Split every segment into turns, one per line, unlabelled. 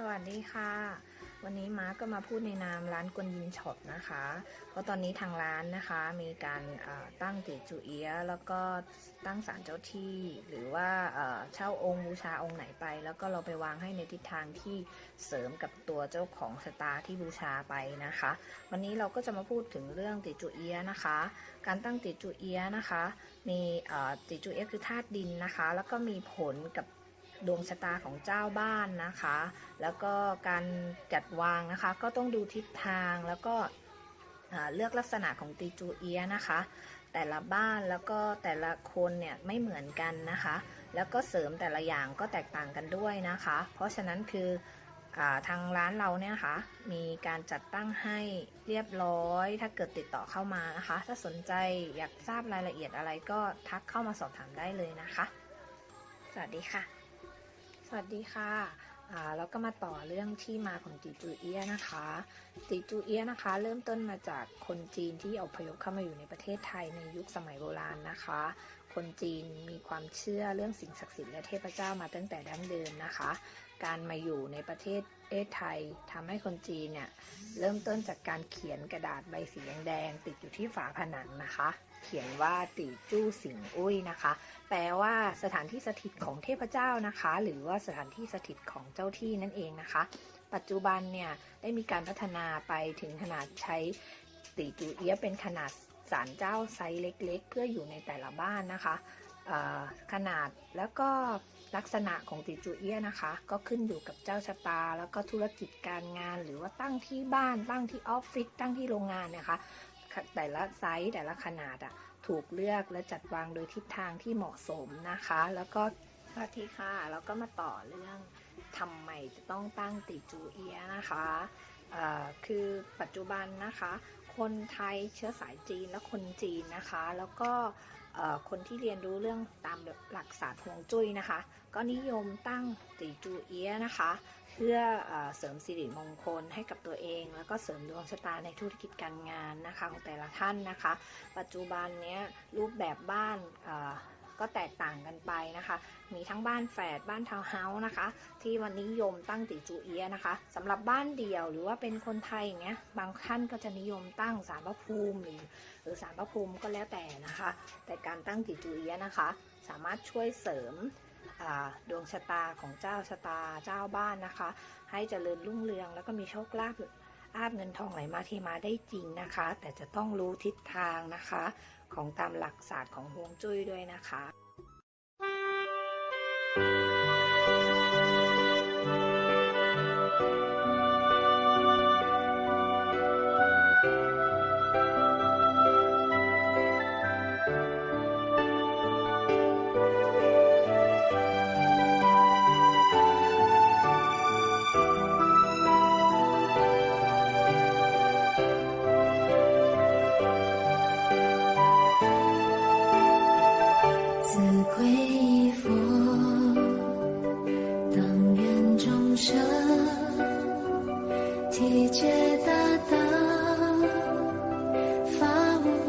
สวัสดีค่ะ วันนี้มาร์กก็มาพูดในนามร้านกวนยินช็อปนะคะ เพราะตอนนี้ทางร้านนะคะมีการตั้งติจูเอียแล้วก็ตั้งศาลเจ้าที่ หรือว่าเช่าองค์บูชาองค์ไหนไป แล้วก็เราไปวางให้ในทิศทางที่เสริมกับตัวเจ้าของสตาร์ที่บูชาไปนะคะ วันนี้เราก็จะมาพูดถึงเรื่องติจูเอียนะคะ การตั้งติจูเอียนะคะ มีเอ่อติจูเอียคือธาตุดินนะคะ แล้วก็มีผลกับ ดวงชะตาของเจ้าบ้านนะคะ แล้วก็การจัดวางนะคะ ก็ต้องดูทิศทางแล้วก็เลือกลักษณะของติจูเอียนะคะ แต่ละบ้านแล้วก็แต่ละคนเนี่ยไม่เหมือนกันนะคะ แล้วก็เสริมแต่ละอย่างก็แตกต่างกันด้วยนะคะ เพราะฉะนั้นคือทางร้านเราเนี่ยนะคะ มีการจัดตั้งให้เรียบร้อย ถ้าเกิดติดต่อเข้ามานะคะ ถ้าสนใจอยากทราบรายละเอียดอะไรก็ทักเข้ามาสอบถามได้เลยนะคะ สวัสดีค่ะ สวัสดีค่ะอ่าแล้วก็มาต่อเรื่องที่มาของติจูเอียะนะคะติจูเอียะนะคะ เริ่มต้นมาจากคนจีนที่อพยพเข้ามาอยู่ในประเทศไทยในยุคสมัยโบราณนะคะ คนจีนมีความเชื่อเรื่องสิ่งศักดิ์สิทธิ์และเทพเจ้ามาตั้งแต่ดั้งเดิมนะคะ การมาอยู่ในประเทศเอไทยทำให้คนจีนเนี่ยเริ่มต้นจากการเขียนกระดาษใบสีแดงติดอยู่ที่ฝาผนังนะคะ เขียนว่าติจู้สิงอุ้ยนะคะ แปลว่าสถานที่สถิตของเทพเจ้านะคะ หรือว่าสถานที่สถิตของเจ้าที่นั่นเองนะคะ ปัจจุบันเนี่ยได้มีการพัฒนาไปถึงขนาดใช้ตีจูเอียเป็นขนาด ศาลเจ้าไซส์เล็กๆ เพื่ออยู่ในแต่ละบ้านนะคะ ขนาดแล้วก็ลักษณะของตีจูเอียะนะคะ ก็ขึ้นอยู่กับเจ้าชะตา แล้วก็ธุรกิจการงาน หรือว่าตั้งที่บ้าน ตั้งที่ออฟฟิศตั้งที่โรงงานนะคะ แต่ละไซส์แต่ละขนาดอะถูกเลือกและจัดวางโดยทิศทางที่เหมาะสมนะคะ แล้วก็สวัสดีค่ะแล้วก็มาต่อเรื่องทำไมจะต้องตั้งติจูเอียะนะคะ คือปัจจุบันนะคะ คนไทยเชื้อสายจีนและคนจีนนะคะ แล้วก็คนที่เรียนรู้เรื่องตามหลักศาสตร์ฮวงจุ้ยนะคะ ก็นิยมตั้งติจูเอียะนะคะ เพื่อเอเสริมสิริมงคลให้กับตัวเอง แล้วก็เสริมดวงชะตาในธุรกิจการงานนะคะของแต่ละท่านนะคะ ปัจจุบันเนี้ยรูปแบบบ้าน ก็แตกต่างกันไปนะคะ มีทั้งบ้านแฝดบ้านทาวน์เฮาส์นะคะ ที่วันนิยมตั้งติจูเอียะนะคะสำหรับบ้านเดี่ยวหรือว่าเป็นคนไทยอย่างเงี้ยบางท่านก็จะนิยมตั้งสารพระภูมิหรือสารพระภูมิก็แล้วแต่นะคะ แต่การตั้งติจูเอียะนะคะ สามารถช่วยเสริมดวงชะตาของเจ้าชะตาเจ้าบ้านนะคะ ให้เจริญรุ่งเรืองแล้วก็มีโชคลาภอาบเงินทองไหลมาเทมาได้จริงนะคะ แต่จะต้องรู้ทิศทางนะคะ ของตามหลักศาสตร์ของฮวงจุ้ยด้วยนะคะ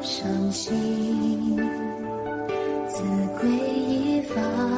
伤心自归一方。